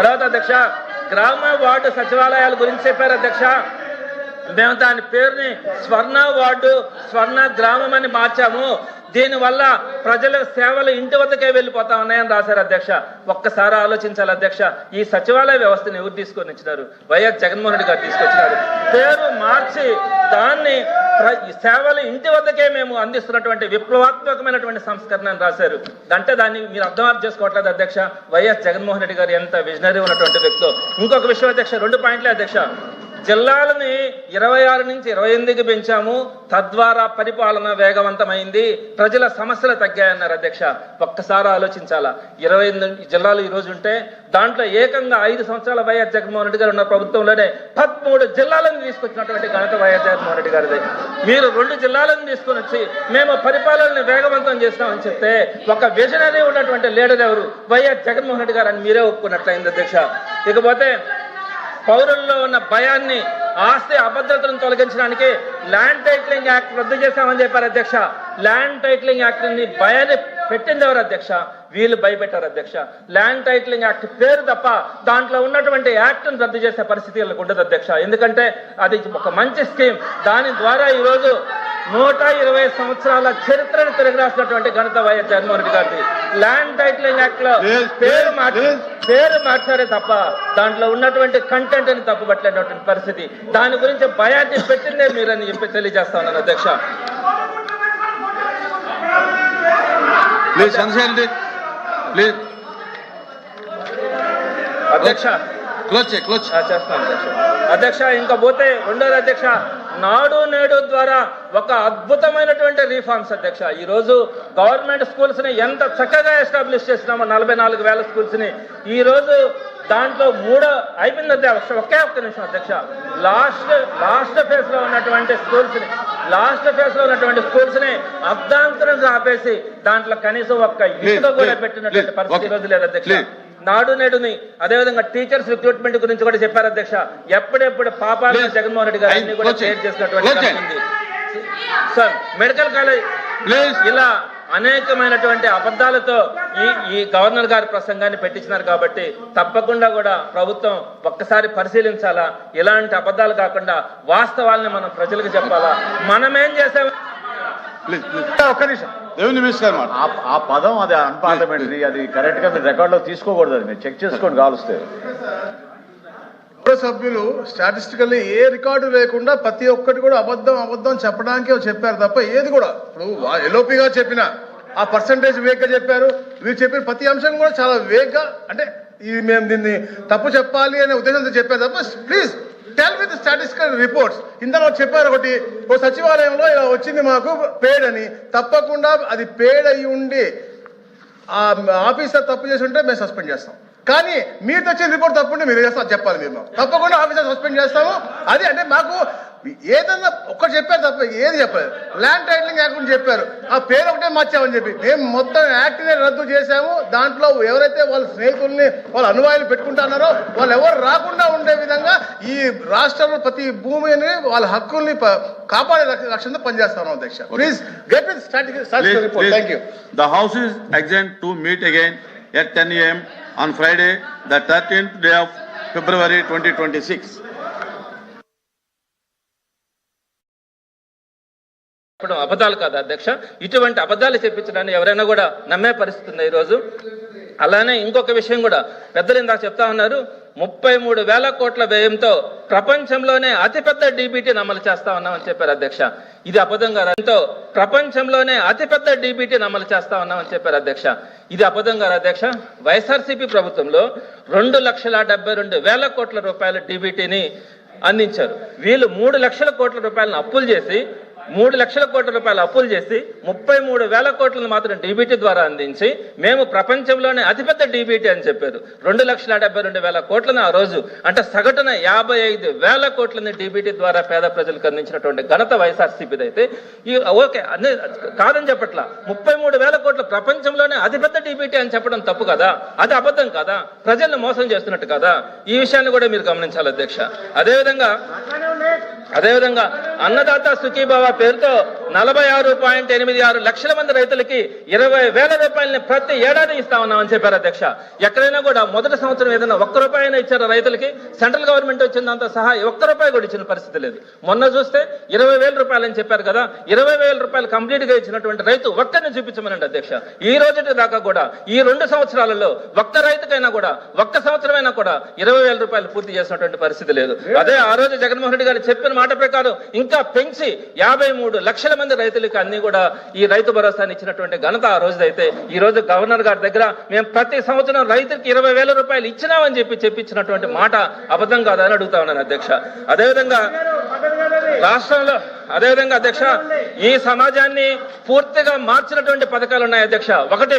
తర్వాత అధ్యక్ష గ్రామ వార్డు సచివాలయాల గురించి చెప్పారు అధ్యక్ష. మేము దాని పేరుని స్వర్ణ వార్డు స్వర్ణ గ్రామం అని మార్చాము. దీనివల్ల ప్రజల సేవలు ఇంటి వద్దకే వెళ్ళిపోతా ఉన్నాయని రాశారు అధ్యక్ష. ఒక్కసారి ఆలోచించాలి అధ్యక్ష. ఈ సచివాలయ వ్యవస్థను ఎవరు తీసుకొని వచ్చినారు. వైఎస్ జగన్మోహన్ రెడ్డి గారు తీసుకొచ్చినారు. పేరు మార్చి దాన్ని ఈ సేవలు ఇంటి వద్దకే మేము అందిస్తున్నటువంటి విప్లవాత్మకమైనటువంటి సంస్కరణ అని రాశారు. అంటే దాన్ని మీరు అర్థం చేసుకోవట్లేదు అధ్యక్ష. వైఎస్ జగన్మోహన్ రెడ్డి గారు ఎంత విజనరీ ఉన్నటువంటి వ్యక్తో. ఇంకొక విషయం అధ్యక్ష రెండు పాయింట్లే అధ్యక్ష. జిల్లాలని ఇరవై ఆరు నుంచి ఇరవై ఎనిమిదికి పెంచాము. తద్వారా పరిపాలన వేగవంతమైంది. ప్రజల సమస్యలు తగ్గాయన్నారు అధ్యక్ష. ఒక్కసారి ఆలోచించాలా? ఇరవై ఎనిమిది జిల్లాలు ఈ రోజు ఉంటే దాంట్లో ఏకంగా ఐదు సంవత్సరాల వైఎస్ జగన్మోహన్ రెడ్డి గారు ఉన్న ప్రభుత్వంలోనే పదమూడు జిల్లాలను తీసుకొచ్చినటువంటి ఘనత వైఎస్ జగన్మోహన్ రెడ్డి గారిది. మీరు రెండు జిల్లాలను తీసుకొని వచ్చి మేము పరిపాలనని వేగవంతం చేస్తామని చెప్తే ఒక విజనరీ ఉన్నటువంటి లీడర్ ఎవరు? వైఎస్ జగన్మోహన్ రెడ్డి గారు అని మీరే ఒప్పుకున్నట్లయింది అధ్యక్ష. ఇకపోతే పౌరుల్లో ఉన్న భయాన్ని ఆస్తి అభద్రతను తొలగించడానికి ల్యాండ్ టైటిలింగ్ యాక్ట్ రద్దు చేశామని చెప్పారు అధ్యక్ష. ల్యాండ్ టైటిలింగ్ యాక్ట్ని భయాన్ని పెట్టింది ఎవరు అధ్యక్ష? వీళ్ళు భయపెట్టారు అధ్యక్ష. ల్యాండ్ టైటిలింగ్ యాక్ట్ పేరు తప్ప దాంట్లో ఉన్నటువంటి యాక్ట్ని రద్దు చేసే పరిస్థితి వీళ్ళకి ఉండదు అధ్యక్ష. ఎందుకంటే అది ఒక మంచి స్కీమ్. దాని ద్వారా ఈరోజు నూట ఇరవై సంవత్సరాల చరిత్రను తిరగరాసినటువంటి ఘనత వైఎస్ జగన్మోహన్ రెడ్డి గారిది. ల్యాండ్ టైటిలింగ్ యాక్ట్లో పేరు మార్చి. పేరు మార్చారే తప్ప దాంట్లో ఉన్నటువంటి కంటెంట్ని తప్పుపట్టలేనటువంటి పరిస్థితి. దాని గురించి భయాన్ని పెట్టిందే మీరని చెప్పి తెలియజేస్తా ఉన్నాను అధ్యక్ష. అధ్యక్ష. అధ్యక్ష ఇంకా పోతే రెండోది అధ్యక్ష. నాడు నేడు ద్వారా ఒక అద్భుతమైనటువంటి రీఫార్మ్స్ అధ్యక్ష ఈ రోజు గవర్నమెంట్ స్కూల్స్ని ఎంత చక్కగా ఎస్టాబ్లిష్ చేసినామో నలభై నాలుగు వేల స్కూల్స్ని ఈ రోజు దాంట్లో మూడో అయిపోయింది అధ్యక్ష ఒకే ఒక్క నిమిషం అధ్యక్ష లాస్ట్ లాస్ట్ ఫేజ్లో ఉన్నటువంటి స్కూల్స్ని లాస్ట్ ఫేజ్లో ఉన్నటువంటి స్కూల్స్ని అర్ధాంతరంగా ఆపేసి దాంట్లో కనీసం ఒక్క ఇసుక కూడా పెట్టినటువంటి పరిస్థితి. రోజు లేదు అధ్యక్ష. నాడు నేడుని అదేవిధంగా టీచర్స్ రిక్రూట్మెంట్ గురించి కూడా చెప్పారు అధ్యక్ష ఎప్పుడెప్పుడు పాపాలను. జగన్మోహన్ రెడ్డి గారు కూడా చేసినటువంటి. సార్ మెడికల్ కాలేజ్ ప్లీజ్ ఇలా అనేకమైనటువంటి అబద్ధాలతో ఈ ఈ గవర్నర్ గారి ప్రసంగాన్ని పెట్టించినారు కాబట్టి తప్పకుండా కూడా ప్రభుత్వం ఒక్కసారి పరిశీలించాలా? ఇలాంటి అబద్ధాలు కాకుండా వాస్తవాల్ని మనం ప్రజలకు చెప్పాలా? మనమేం చేసాం? ప్లీజ్ ప్లీజ్ ఒక్క నిమిషం. రెవెన్యూ మినిస్టర్ మాట ఆ- పదం అది అన్పార్లమెంటరీ అది కరెక్ట్గా మీరు రికార్డ్లో తీసుకోకూడదు అది. మీరు చెక్ చేసుకోండి కావలిస్తే సభ్యులు స్టాటిస్టికల్లీ ఏ రికార్డు లేకుండా ప్రతి ఒక్కటి కూడా అబద్ధం అబద్ధం చెప్పడానికే చెప్పారు తప్ప ఏది కూడా. ఇప్పుడు ఎలోపిగా చెప్పిన ఆ పర్సంటేజ్ వేగ్గా చెప్పారు. వీరు చెప్పిన ప్రతి అంశం కూడా చాలా వేగ్గా అంటే ఇది మేము దీన్ని తప్పు చెప్పాలి అనే ఉద్దేశంతో చెప్పారు తప్ప please tell with statistical reports ఇందులో చెప్పారు ఒకటి ఓ సచివాలయంలో ఇలా వచ్చింది మాకు పేడ్ అని. తప్పకుండా అది పేడ్ అయి ఉండి ఆ ఆఫీసర్ తప్పు చేసి ఉంటే మేము సస్పెండ్ చేస్తాం. కానీ మీరు తెచ్చిన రిపోర్ట్ తప్పుంటే మీరు చేస్తా చెప్పాలి మీరు మాకు. తప్పకుండా ఆఫీసర్ సస్పెండ్ చేస్తాము. అది అంటే మాకు ఏదన్నా ఒక్కటి చెప్పారు తప్ప ఏది చెప్పలేదు. ల్యాండ్ టైటిలింగ్ యాక్ట్ గురించి చెప్పారు. ఆ పేరు ఒకటే మార్చామని చెప్పి. మేము మొత్తం యాక్ట్ నే రద్దు చేశాము. దాంట్లో ఎవరైతే వాళ్ళ స్నేహితుల్ని వాళ్ళ అనువాయులు పెట్టుకుంటున్నారో వాళ్ళు ఎవరు రాకుండా ఉండే విధంగా ఈ రాష్ట్రంలో ప్రతి భూమిని వాళ్ళ హక్కుల్ని కాపాడే లక్ష- లక్ష్యంతో పనిచేస్తాను అధ్యక్ష. Please get with static thank you The house is adjourned to meet again at 10 a.m. on Friday, the 13th day of February 2026. ఇప్పుడు అబద్ధాలు కాదు అధ్యక్ష. ఇటువంటి అబద్ధాలు చెప్పించడాన్ని ఎవరైనా కూడా నమ్మే పరిస్థితి ఉంది ఈరోజు? అలానే ఇంకొక విషయం కూడా. పెద్దలు ఇందాక చెప్తా ఉన్నారు. ముప్పై మూడు వేల కోట్ల వ్యయంతో ప్రపంచంలోనే అతిపెద్ద డీబీటీని అమలు చేస్తా ఉన్నామని చెప్పారు అధ్యక్ష. ఇది అబద్ధం కాదు. ఎంతో ప్రపంచంలోనే అతిపెద్ద డీబీటీని అమలు చేస్తా ఉన్నామని చెప్పారు అధ్యక్ష. ఇది అబద్ధం కాదు అధ్యక్ష. వైఎస్ఆర్సీపీ ప్రభుత్వంలో రెండు లక్షల డెబ్బై రెండు వేల కోట్ల రూపాయల డీబీటీని అందించారు. వీళ్ళు మూడు లక్షల కోట్ల రూపాయలను అప్పులు చేసి మూడు లక్షల కోట్ల రూపాయలు అప్పులు చేసి ముప్పై మూడు వేల కోట్లను మాత్రం డీబీటీ ద్వారా అందించి మేము ప్రపంచంలోనే అతిపెద్ద డీబీటీ అని చెప్పారు. రెండు లక్షల డెబ్బై రెండు వేల కోట్లను ఆ రోజు అంటే సగటున యాభై ఐదు వేల కోట్లని డీబీటీ ద్వారా పేద ప్రజలకు అందించినటువంటి ఘనత వైఎస్ఆర్సీపీది అయితే. ఈ ఓకే అన్ని కాదని చెప్పట్లా. ముప్పై మూడు వేల కోట్ల ప్రపంచంలోనే అతిపెద్ద డీబీటీ అని చెప్పడం తప్పు కదా? అది అబద్ధం కదా? ప్రజల్ని మోసం చేస్తున్నట్టు కదా? ఈ విషయాన్ని కూడా మీరు గమనించాలి అధ్యక్ష. అదేవిధంగా అదేవిధంగా అన్నదాత సుఖీభావ పేరుతో నలభై ఆరు పాయింట్ ఎనిమిది ఆరు లక్షల మంది రైతులకి ఇరవై వేల రూపాయలని ప్రతి ఏడాది ఇస్తా ఉన్నామని చెప్పారు అధ్యక్ష. ఎక్కడైనా కూడా మొదటి సంవత్సరం ఏదైనా ఒక్క రూపాయి అయినా ఇచ్చారు రైతులకి? సెంట్రల్ గవర్నమెంట్ వచ్చిన దాంతో సహా ఒక్క రూపాయి కూడా ఇచ్చిన పరిస్థితి లేదు. మొన్న చూస్తే ఇరవై వేల రూపాయలు అని చెప్పారు కదా ఇరవై వేల రూపాయలు కంప్లీట్గా ఇచ్చినటువంటి రైతు ఒక్కరిని చూపించమనండి అధ్యక్ష. ఈ రోజు దాకా కూడా ఈ రెండు సంవత్సరాలలో ఒక్క రైతుకైనా కూడా ఒక్క సంవత్సరమైనా కూడా ఇరవై వేల రూపాయలు పూర్తి చేసినటువంటి పరిస్థితి లేదు. అదే ఆ రోజు జగన్మోహన్ రెడ్డి గారు చెప్పిన మాట ప్రకారం ఇంకా పెంచి యాభై మూడు లక్షల మంది రైతులకు అన్ని కూడా ఈ రైతు భరోసాని ఇచ్చినటువంటి ఘనత ఆ రోజు అయితే ఈ రోజు గవర్నర్ గారి దగ్గర మేము ప్రతి సంవత్సరం రైతుకి ఇరవై వేల రూపాయలు ఇచ్చినామని చెప్పి చెప్పించినటువంటి మాట అబద్ధం కాదని అడుగుతా ఉన్నాను అధ్యక్ష. అదేవిధంగా రాష్ట్రంలో అదేవిధంగా అధ్యక్ష ఈ సమాజాన్ని పూర్తిగా మార్చినటువంటి పథకాలు ఉన్నాయి అధ్యక్ష. ఒకటి